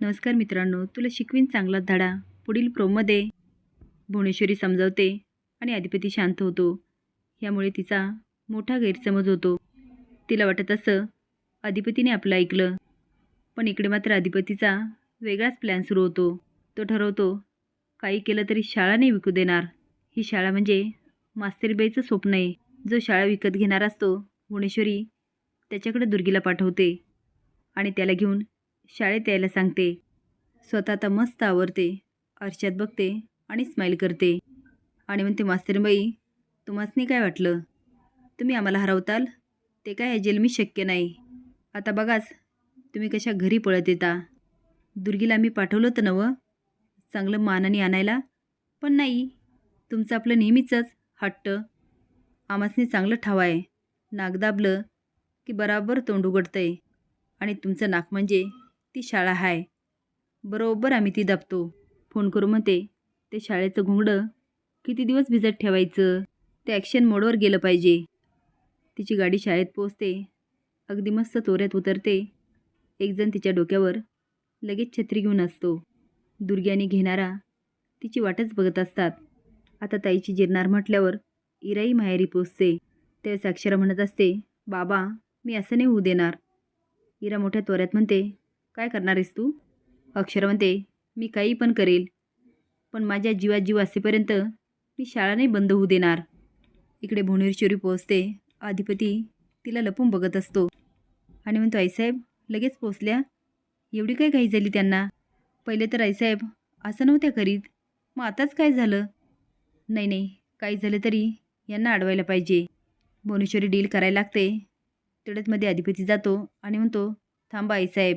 नमस्कार मित्रांनो तुला शिकवीन चांगला धडा. पुढील प्रोमध्ये भुवनेश्वरी समजावते आणि अधिपती शांत होतो. यामुळे तिचा मोठा गैरसमज होतो. तिला वाटत असं अधिपतीने आपलं ऐकलं. पण इकडे मात्र अधिपतीचा वेगळाच प्लॅन सुरू होतो. तो ठरवतो काही केलं तरी शाळा नाही विकू देणार. ही शाळा म्हणजे मास्तरीबाईचं स्वप्न आहे. जो शाळा विकत घेणार असतो भुवनेश्वरी त्याच्याकडे दुर्गीला पाठवते आणि त्याला घेऊन शाळेत यायला सांगते. स्वतः आता मस्त आवरते आरशात बघते आणि स्माईल करते. आणि म्हणते मास्तरबाई तुम्हासनी काय वाटलं? तुम्ही आम्हाला हरवताल? ते काय जेलमी शक्य नाही. आता बघाच तुम्ही कशा घरी पळत येता? दुर्गीला मी पाठवलं होतं नवं चांगलं मानाने आणायला. पण नाही तुमचं आपलं नेहमीचंच हट्ट. आमासनी चांगलं ठाव आहे. नाक दाबलं की बराबर तोंड उघडतंय. आणि तुमचं नाक म्हणजे ती शाळा आहे बरोबर आम्ही ती दाबतो. फोन करू म्हणते. ते शाळेचं घुंगडं किती दिवस भिजत ठेवायचं? ते ॲक्शन मोडवर गेलं पाहिजे. तिची गाडी शाळेत पोचते अगदी मस्त तोऱ्यात उतरते. एकजण तिच्या डोक्यावर लगेच छत्री घेऊन असतो. दुर्ग्याने घेणारा तिची वाटच बघत असतात. आता ताईची जिरणार म्हटल्यावर इराई माहेरी पोचते त्यावेळेस अक्षरा म्हणत असते बाबा मी असं नाही होऊ देणार. इरा मोठ्या त्वऱ्यात म्हणते काय करणार आहेस तू? अक्षर म्हणते मी काही पण करेल पण माझ्या जीवा जीव असेपर्यंत मी शाळा नाही बंद होऊ देणार. इकडे भुवनेश्वरी पोहोचते अधिपती तिला लपून बघत असतो. आणि म्हणतो आईसाहेब लगेच पोचल्या एवढी काय घाई झाली त्यांना? पहिले तर आईसाहेब असं नव्हत्या करीत. मग आताच काय झालं? नाही नाही काही झालं तरी यांना अडवायला पाहिजे. भुवनेश्वरी डील करायला लागते. तेवढ्यात मध्ये अधिपती जातो आणि म्हणतो थांबा आईसाहेब